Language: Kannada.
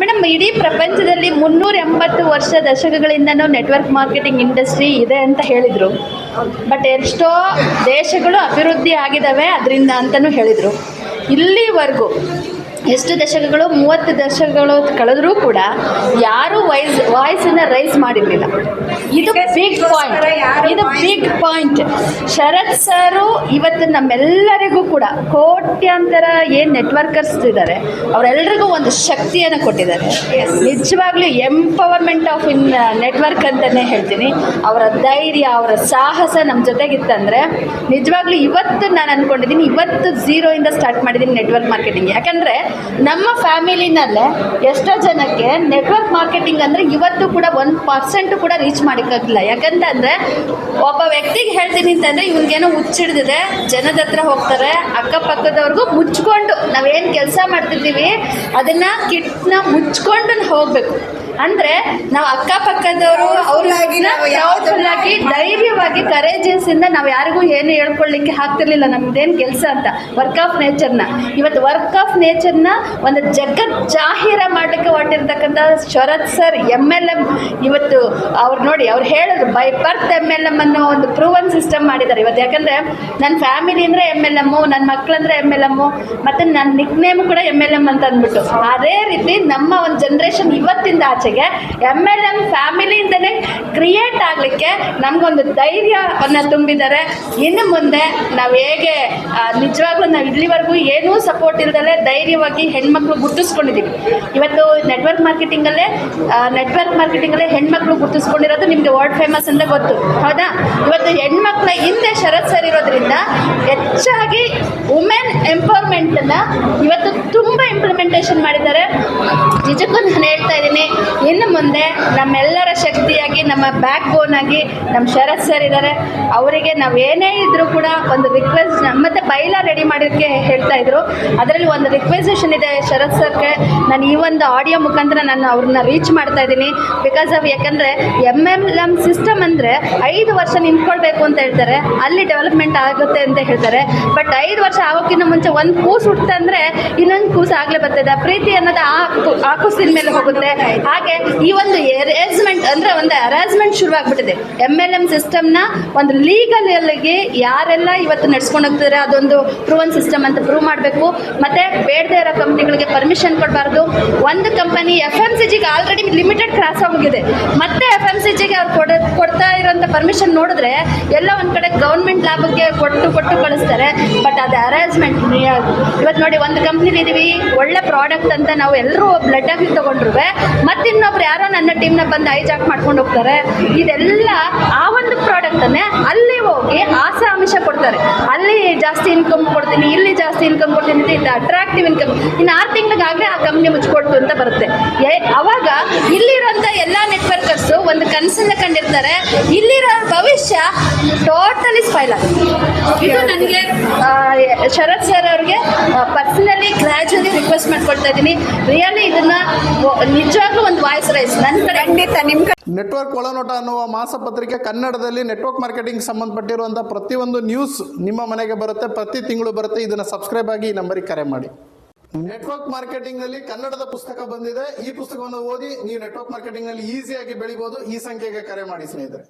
ಮೇಡಮ್, ಇಡೀ ಪ್ರಪಂಚದಲ್ಲಿ ಮುನ್ನೂರ ಎಂಬತ್ತು ವರ್ಷ ದಶಕಗಳಿಂದ ನೆಟ್ವರ್ಕ್ ಮಾರ್ಕೆಟಿಂಗ್ ಇಂಡಸ್ಟ್ರಿ ಇದೆ ಅಂತ ಹೇಳಿದರು. ಬಟ್ ಎಷ್ಟೋ ದೇಶಗಳು ಅಭಿವೃದ್ಧಿ ಆಗಿದಾವೆ ಅದರಿಂದ ಅಂತಲೂ ಹೇಳಿದರು. ಇಲ್ಲಿವರೆಗೂ ಎಷ್ಟು ದಶಕಗಳು ಮೂವತ್ತು ದಶಕಗಳು ಕಳೆದರೂ ಕೂಡ ಯಾರೂ ವಾಯ್ಸ್ ವಾಯ್ಸನ್ನು ರೈಸ್ ಮಾಡಿರಲಿಲ್ಲ. ಇದು ಬಿಗ್ ಪಾಯಿಂಟ್ ಇದು ಬಿಗ್ ಪಾಯಿಂಟ್ ಶರತ್ ಸರ್ ಇವತ್ತು ನಮ್ಮೆಲ್ಲರಿಗೂ ಕೂಡ ಕೋಟ್ಯಾಂತರ ಏನು ನೆಟ್ವರ್ಕರ್ಸ್ ಇದ್ದಾರೆ ಅವರೆಲ್ಲರಿಗೂ ಒಂದು ಶಕ್ತಿಯನ್ನು ಕೊಟ್ಟಿದ್ದಾರೆ. ನಿಜವಾಗ್ಲೂ ಎಂಪವರ್ಮೆಂಟ್ ಆಫ್ ಇನ್ ನೆಟ್ವರ್ಕ್ ಅಂತಲೇ ಹೇಳ್ತೀನಿ. ಅವರ ಧೈರ್ಯ ಅವರ ಸಾಹಸ ನಮ್ಮ ಜೊತೆಗಿತ್ತಂದರೆ ನಿಜವಾಗ್ಲೂ ಇವತ್ತು ನಾನು ಅಂದ್ಕೊಂಡಿದ್ದೀನಿ ಇವತ್ತು ಝೀರೋಯಿಂದ ಸ್ಟಾರ್ಟ್ ಮಾಡಿದ್ದೀನಿ ನೆಟ್ವರ್ಕ್ ಮಾರ್ಕೆಟಿಂಗ್ ಯಾಕಂದರೆ ನಮ್ಮ ಫ್ಯಾಮಿಲಿನಲ್ಲೇ ಎಷ್ಟೋ ಜನಕ್ಕೆ ನೆಟ್ವರ್ಕ್ ಮಾರ್ಕೆಟಿಂಗ್ ಅಂದರೆ ಇವತ್ತು ಕೂಡ ಒಂದು ಪರ್ಸೆಂಟು ಕೂಡ ರೀಚ್ ಮಾಡೋಕ್ಕಾಗಿಲ್ಲ ಯಾಕಂತಂದರೆ ಒಬ್ಬ ವ್ಯಕ್ತಿಗೆ ಹೇಳ್ತೀನಿ ಅಂತಂದರೆ ಇವ್ರಿಗೇನೋ ಹುಚ್ಚಿಡ್ದಿದೆ ಜನದ ಹತ್ರ ಹೋಗ್ತಾರೆ ಅಕ್ಕಪಕ್ಕದವ್ರಿಗೂ ಮುಚ್ಕೊಂಡು ನಾವೇನು ಕೆಲಸ ಮಾಡ್ತಿದ್ದೀವಿ ಅದನ್ನು ಕಿಟ್ನ ಮುಚ್ಕೊಂಡು ಹೋಗಬೇಕು. ಅಂದರೆ ನಾವು ಅಕ್ಕಪಕ್ಕದವರು ಅವ್ರಿಗಿನ ಪ್ರೌಡ್ಫುಲ್ ಆಗಿ ಕರೇಜಸ್ ಇಂದ ನಾವು ಯಾರಿಗೂ ಏನು ಹೇಳ್ಕೊಳ್ಳಿಕ್ಕೆ ಆಗ್ತಿರ್ಲಿಲ್ಲ, ನಮ್ದೇನು ಕೆಲಸ ಅಂತ ವರ್ಕ್ ಆಫ್ ನೇಚರ್ನ ಇವತ್ತು ವರ್ಕ್ ಆಫ್ ನೇಚರ್ನ ಒಂದು ಜಗತ್ ಜಾಹೀರ ಮಾಡಲಿಕ್ಕೆ ಹೊರಟಿರ್ತಕ್ಕಂಥ Sharath sir M L M ಇವತ್ತು ಅವ್ರು ನೋಡಿ, ಅವ್ರು ಹೇಳಿದ್ರು by birth M L M ಅನ್ನೋ ಒಂದು ಪ್ರೂವನ್ ಸಿಸ್ಟಮ್ ಮಾಡಿದ್ದಾರೆ. ಇವತ್ತು ಯಾಕಂದರೆ ನನ್ನ ಫ್ಯಾಮಿಲಿ ಅಂದರೆ ಎಂ ಎಲ್ ಎಮ್ಮು ನನ್ನ ಮಕ್ಕಳಂದ್ರೆ ಎಂ ಎಲ್ ಎಮ್ಮು ಮತ್ತು ನನ್ನ ನಿಕ್ ನೇಮ್ ಕೂಡ ಎಂ ಎಲ್ ಎಂ ಅಂತ ಅಂದ್ಬಿಟ್ಟು. ಅದೇ ರೀತಿ ನಮ್ಮ ಒಂದು ಜನ್ರೇಷನ್ ಇವತ್ತಿಂದ ಆಚೆಗೆ ಎಂ ಎಲ್ ಎಂ ಫ್ಯಾಮಿಲಿಯಿಂದಲೇ ಕ್ರಿಯೇಟ್ ನಮ್ಗೊಂದು ಧೈರ್ಯವನ್ನು ತುಂಬಿದ್ದಾರೆ. ಇನ್ನು ಮುಂದೆ ನಾವು ಹೇಗೆ ನಿಜವಾಗ್ಲೂ ನಾವು ಇಲ್ಲಿವರೆಗೂ ಏನೂ ಸಪೋರ್ಟ್ ಇಲ್ದಲೆ ಧೈರ್ಯವಾಗಿ ಹೆಣ್ಮಕ್ಳು ಗುರ್ತಿಸ್ಕೊಂಡಿದ್ದೀವಿ ಇವತ್ತು ನೆಟ್ವರ್ಕ್ ಮಾರ್ಕೆಟಿಂಗಲ್ಲೇ ನೆಟ್ವರ್ಕ್ ಮಾರ್ಕೆಟಿಂಗಲ್ಲೇ ಹೆಣ್ಮಕ್ಳು ಗುರ್ತಿಸ್ಕೊಂಡಿರೋದು ನಿಮಗೆ ವರ್ಲ್ಡ್ ಫೇಮಸ್ ಅಂತ ಗೊತ್ತು. ಹೌದಾ? ಇವತ್ತು ಹೆಣ್ಮಕ್ಳ ಹಿಂದೆ ಶರತ್ ಸರ್ ಇರೋದ್ರಿಂದ ಹೆಚ್ಚಾಗಿ ವುಮೆನ್ ಎಂಪವರ್ಮೆಂಟನ್ನು ಇವತ್ತು ತುಂಬ ಇಂಪ್ಲಿಮೆಂಟೇಷನ್ ಮಾಡಿದ್ದಾರೆ. ನಿಜಕ್ಕೂ ನಾನು ಹೇಳ್ತಾ ಇದ್ದೀನಿ, ಇನ್ನು ಮುಂದೆ ನಮ್ಮೆಲ್ಲರ ಶಕ್ತಿಯಾಗಿ ನಮ್ಮ ಬ್ಯಾಕ್ ಬೋನ್ ಆಗಿ ನಮ್ಮ ಶರತ್ ಸರ್ ಇದ್ದಾರೆ ಅವರಿಗೆ ನಾವು ಏನೇ ಇದ್ರೂ ಕೂಡ ಒಂದು ರಿಕ್ವೆಸ್ಟ್ ಮತ್ತೆ ಬೈಲ ರೆಡಿ ಮಾಡೋಕ್ಕೆ ಹೇಳ್ತಾ ಇದ್ರು. ಅದರಲ್ಲಿ ಒಂದು ರಿಕ್ವೆಸ್ಟೇಷನ್ ಇದೆ ಶರತ್ ಸರ್ಗೆ ನಾನು ಈ ಒಂದು ಆಡಿಯೋ ಮುಖಾಂತರ ನಾನು ಅವ್ರನ್ನ ರೀಚ್ ಮಾಡ್ತಾ ಇದ್ದೀನಿ. ಬಿಕಾಸ್ ಆಫ್ ಯಾಕಂದರೆ ಎಂ ಎಂ ಎಂ ಸಿಸ್ಟಮ್ ಅಂದರೆ ಐದು ವರ್ಷ ನಿಂತ್ಕೊಳ್ಬೇಕು ಅಂತ ಹೇಳ್ತಾರೆ. ಅಲ್ಲಿ ಡೆವಲಪ್ಮೆಂಟ್ ಆಗುತ್ತೆ ಅಂತ ಹೇಳ್ತಾರೆ. ಬಟ್ ಐದು ವರ್ಷ ಆಗೋಕ್ಕಿಂತ ಮುಂಚೆ ಒಂದು ಕೂಸು ಹುಟ್ಟಂದ್ರೆ ಇನ್ನೊಂದು ಕೂಸು ಆಗಲೇ ಬರ್ತದೆ. ಪ್ರೀತಿ ಅನ್ನೋದು ಆ ಆ ಕೂಸಿನ ಮೇಲೆ ಹೋಗುತ್ತೆ. ಹಾಗೆ ಈ ಒಂದು ಅರೇಂಜ್ಮೆಂಟ್ ಅಂದರೆ ಒಂದು ಅರೇಸ್ಮೆಂಟ್ ಶುರುವಾಗ್ಬಿಟ್ಟಿದೆ. ಎಂ ಎಲ್ ಎಂ ಸಿಸ್ಟಮ್ನ ಒಂದು ಲೀಗಲ್ ಎಲ್ಲಿಗೆ ಯಾರೆಲ್ಲ ಇವತ್ತು ನಡ್ಸ್ಕೊಂಡು ಹೋಗ್ತಿದ್ದಾರೆ ಅದೊಂದು ಪ್ರೂವನ್ ಸಿಸ್ಟಮ್ ಅಂತ ಪ್ರೂವ್ ಮಾಡಬೇಕು. ಮತ್ತು ಬೇಡದೇ ಇರೋ ಕಂಪ್ನಿಗಳಿಗೆ ಪರ್ಮಿಷನ್ ಕೊಡಬಾರ್ದು. ಒಂದು ಕಂಪನಿ ಎಫ್ ಎಂ ಸಿ ಜಿಗೆ ಆಲ್ರೆಡಿ ಲಿಮಿಟೆಡ್ ಕ್ರಾಸ್ ಆಗೋಗಿದೆ ಮತ್ತೆ ಎಫ್ ಎಂ ಸಿ ಜಿಗೆ ಅವ್ರು ಕೊಡ, ಕೊಡ್ತಾ ಇರೋಂಥ ಪರ್ಮಿಷನ್ ನೋಡಿದ್ರೆ ಎಲ್ಲ ಒಂದು ಕಡೆ ಗೌರ್ಮೆಂಟ್ ಲಾಭಕ್ಕೆ ಕೊಟ್ಟು ಕೊಟ್ಟು ಕಳಿಸ್ತಾರೆ. ಬಟ್ ಅದು ಅರೇಂಜ್ಮೆಂಟ್ ಇವತ್ತು ನೋಡಿ ಒಂದು ಕಂಪ್ನಿಲಿ ಇದೀವಿ. ಒಳ್ಳೆ ಪ್ರಾಡಕ್ಟ್ ಅಂತ ನಾವು ಎಲ್ಲರೂ ಬ್ಲಡ್ ಆಗಿ ತೊಗೊಂಡ್ರು ಮತ್ತೆ ಇನ್ನೊಬ್ರು ಯಾರೋ ನನ್ನ ಟೀಮ್ನ ಬಂದು ಐಜಾಕ್ ಮಾಡ್ಕೊಂಡು ಇದೆಲ್ಲ ಆ ಒಂದು ಪ್ರಾಡಕ್ಟನ್ನೇ ಅಲ್ಲಿ ಹೋಗಿ ಆಸೆ ಅಂಶ ಕೊಡ್ತಾರೆ. ಅಲ್ಲಿ ಜಾಸ್ತಿ ಇನ್ಕಮ್ ಕೊಡ್ತೀನಿ, ಇಲ್ಲಿ ಜಾಸ್ತಿ ಇನ್ಕಮ್ ಕೊಡ್ತೀನಿ ಅಂತ ಇದು ಅಟ್ರಾಕ್ಟಿವ್ ಇನ್ಕಮ್ ಇನ್ನು ಆರು ತಿಂಗಳಿಗಾಗಲೇ ಆ ಕಂಪ್ನಿ ಮುಚ್ಕೊಡ್ತು ಅಂತ ಬರುತ್ತೆ. ಅವಾಗ ಇಲ್ಲಿರೋಂಥ ಎಲ್ಲ ನೆಟ್ವರ್ಕರ್ಸು ಒಂದು ಕನಸನ್ನ ಕಂಡಿರ್ತಾರೆ. ಇಲ್ಲಿರೋ ಭವಿಷ್ಯ ಟೋಟಲಿ ಸ್ಪೈಲ್ ಆಗುತ್ತೆ. ಇದು ನನಗೆ ಶರತ್ ಸರ್ ಅವ್ರಿಗೆ ಪರ್ಸನಲಿ ಗ್ರ್ಯಾಜುವಲಿ ರಿಕ್ವೆಸ್ಟ್ ಮಾಡ್ಕೊಳ್ತಾ ಇದ್ದೀನಿ. ರಿಯಲಿ ಇದನ್ನ ನಿಜವಾಗ್ಲೂ ಒಂದು ವಾಯ್ಸ್ ರೈಸ್ ನನ್ನ ಕಡೆ ಖಂಡಿತ ನಿಮ್ ನೆಟ್ವರ್ಕ್ ಒಳನೋಟ ಅನ್ನುವ ಮಾಸಪತ್ರಿಕೆ ಕನ್ನಡದಲ್ಲಿ ನೆಟ್ವರ್ಕ್ ಮಾರ್ಕೆಟಿಂಗ್ ಸಂಬಂಧಪಟ್ಟಿರುವಂಥ ಪ್ರತಿಯೊಂದು ನ್ಯೂಸ್ ನಿಮ್ಮ ಮನೆಗೆ ಬರುತ್ತೆ ಪ್ರತಿ ತಿಂಗಳು ಬರುತ್ತೆ ಇದನ್ನ ಸಬ್ಸ್ಕ್ರೈಬ್ ಆಗಿ ಈ ನಂಬರಿಗೆ ಕರೆ ಮಾಡಿ. ನೆಟ್ವರ್ಕ್ ಮಾರ್ಕೆಟಿಂಗ್ನಲ್ಲಿ ಕನ್ನಡದ ಪುಸ್ತಕ ಬಂದಿದೆ. ಈ ಪುಸ್ತಕವನ್ನು ಓದಿ ನೀವು ನೆಟ್ವರ್ಕ್ ಮಾರ್ಕೆಟಿಂಗ್ನಲ್ಲಿ ಈಸಿಯಾಗಿ ಬೆಳಿಬಹುದು ಈ ಸಂಖ್ಯೆಗೆ ಕರೆ ಮಾಡಿ ಸ್ನೇಹಿತರೆ.